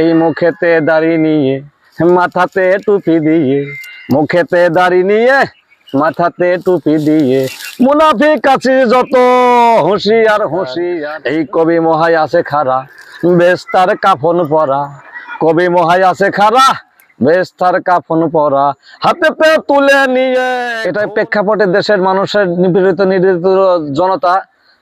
এই মুখেতে দাড়ি নিয়ে, মাথাতে টুপি দিয়ে, মুখেতে দাড়ি নিয়ে, মাথাতে টুপি দিয়ে, মুনাফিক আছে যত, হুঁশিয়ার হুঁশিয়ার। এই কবি মহাই আছে খারা বেস্তার তার কাফন পরা। কবি মহাই আছে খারা বেস্তার কাফন পরা। হাতে পে তুলে নিয়ে। এটা প্রেক্ষাপটে দেশের মানুষের নিপীড়িত নির্যাতিত জনতা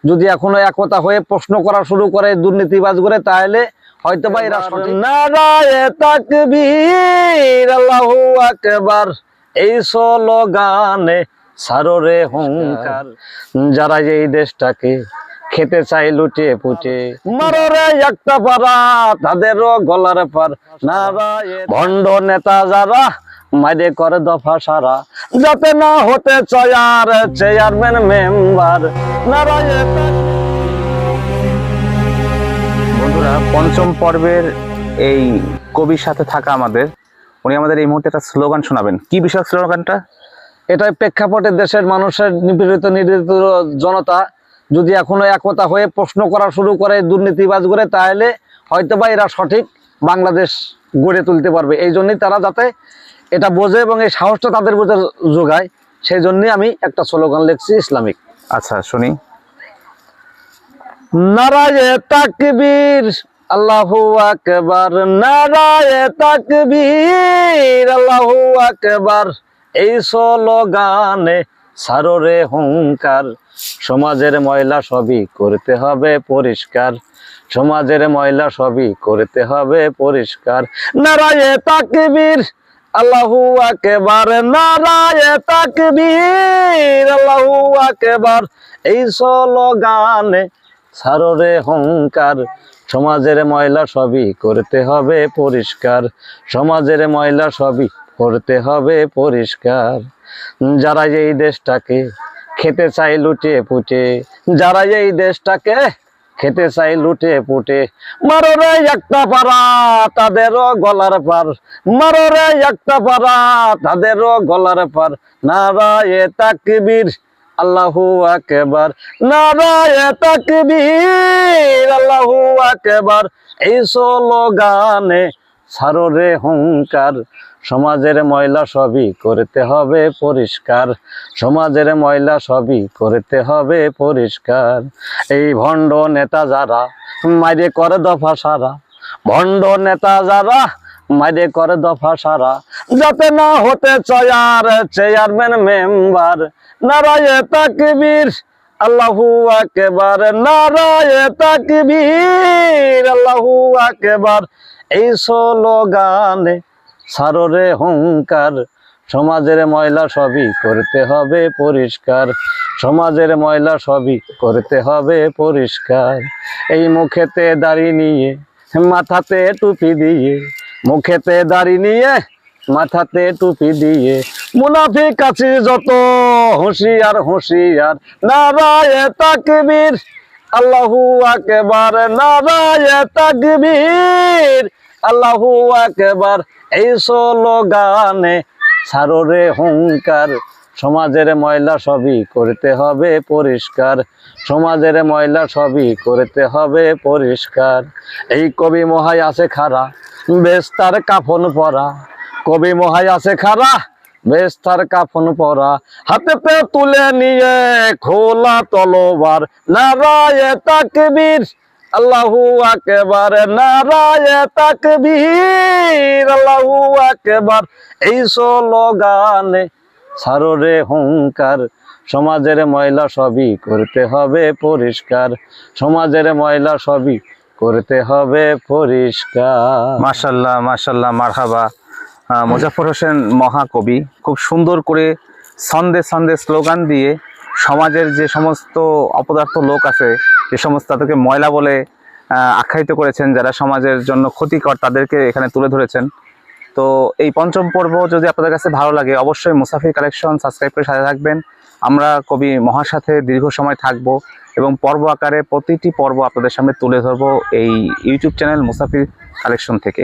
যদি এখনও একতা হয়ে প্রশ্ন করা শুরু করে, দুর্নীতিবাজ করে, তাহলে হয়তো বা এরা নারায়ে তাকবীর আল্লাহু আকবার। এই সাররে হুঙ্কার। যারা এই দেশটাকে খেতে চাই লুটে পুটে মাররে একটা পারা তাদেরও গলার পার। নারায়ে ভণ্ড নেতা যারা মাইরে করে দফা সারা। যাতে না হতে চয়ার চেয়ারম্যান মেম্বার নারায়ে বন্ধুরা পঞ্চম পর্বের এই কবির সাথে থাকা আমাদের উনি আমাদের এই মুহূর্তে একটা স্লোগান শোনাবেন। কি বিষয় স্লোগানটা? এটাই প্রেক্ষাপটে দেশের মানুষের নিপীড়িত নির্যাতিত জনতা যদি এখনও একতা হয়ে প্রশ্ন করা শুরু করে দুর্নীতিবাজ করে তাহলে হয়তো বা এরা সঠিক বাংলাদেশ গড়ে তুলতে পারবে। এই জন্যই তারা যাতে এটা বোঝে এবং এই সাহসটা তাদের বোঝে যোগায়। সেই জন্যই আমি একটা স্লোগান লিখছি ইসলামিক। আচ্ছা শুনি। নারায়ে তাকবীর, আল্লাহু আকবার, নারায়ে তাকবীর, আল্লাহু আকবার। এই স্লোগানে সাররে হুঙ্কার, সমাজের ময়লা সবই করতে হবে পরিষ্কার। সমাজের ময়লা সবই করতে হবে পরিষ্কার। নারায়ে তাকবীর, আল্লাহু আকবার, নারায়ে তাকবীর, আল্লাহু আকবার। এই স্লোগানে সাররে হংকার সমাজের ময়লা সবই করতে হবে পরিষ্কার। সমাজের ময়লা সবই করতে হবে পরিষ্কার। যারা এই দেশটাকে খেতে চাই লুটে পুটে, যারা এই দেশটাকে খেতে চাই লুটে পুটে, মাররে একটা পারা তাদেরও গলার পার। মাররে একটা পারা তাদেরও গলার পার। নারায়ে তাকবীর আল্লাহু আকবার, নারায়ে তাকবীর, আল্লাহু আকবার। এই স্লোগানে সাররে হুঙ্কার, সমাজের ময়লা সবই করতে হবে পরিষ্কার, সমাজের ময়লা সবই করতে হবে পরিষ্কার। এই ভণ্ড নেতা যারা, মাইরে করে দফা সারা, ভণ্ড নেতা যারা মাইরে করে দফা সারা। যাতে না হতে চয়ার চেয়ারম্যান মেম্বার নারায়ে তাকবীর, আল্লাহু আকবার। নারায়ে তাকবীর, আল্লাহু আকবার। এই স্লোগানে সাররে হুঙ্কার। সমাজের ময়লা সবই করতে হবে পরিষ্কার। সমাজের ময়লা সবই করতে হবে পরিষ্কার। এই মুখেতে দাড়ি নিয়ে, মাথাতে টুপি দিয়ে মুখেতে দাড়ি নিয়ে, মাথাতে টুপি দিয়ে। মুনাফিক আছে যত, হুঁশিয়ার হুঁশিয়ার। নারায়ে তাকবীর, আল্লাহু আকবার, নারায়ে তাকবীর। আল্লাহু আকবার, এই স্লোগানে সাররে হুঙ্কার সমাজের ময়লা সবই করতে হবে পরিষ্কার। সমাজের ময়লা সবই করতে হবে পরিষ্কার। এই কবি মহাই আছে খারা। বেশ তার কাফন পরা, কবি মহাই আছে খারা, বেস্তার কাফন পরা। হাতে পে তুলে নিয়ে খোলা তলোবার নারায়ে তাকবীর, আল্লাহু আকবার, নারায়ে তাকবীর, আল্লাহু আকবার। এই স্লোগানে সাররে হুঙ্কার, সমাজের ময়লা সবই করতে হবে পরিষ্কার। সমাজের ময়লা সবই করতে হবে পরিষ্কার। মাশাল্লাহ মাশাল্লাহ, মারহাবা। মুজাফর হোসেন মহাকবি খুব সুন্দর করে ছন্দে ছন্দে স্লোগান দিয়ে সমাজের যে সমস্ত অপদার্থ লোক আছে, যে সমস্ত তাদেরকে ময়লা বলে আখ্যায়িত করেছেন, যারা সমাজের জন্য ক্ষতিকর তাদেরকে এখানে তুলে ধরেছেন। তো এই পঞ্চম পর্ব যদি আপনাদের কাছে ভালো লাগে, অবশ্যই মুসাফির কালেকশন সাবস্ক্রাইব করে সাথে থাকবেন। আমরা কবি মহার সাথে দীর্ঘ সময় থাকব এবং পর্ব আকারে প্রতিটি পর্ব আপনাদের সামনে তুলে ধরবো এই ইউটিউব চ্যানেল মুসাফির কালেকশন থেকে।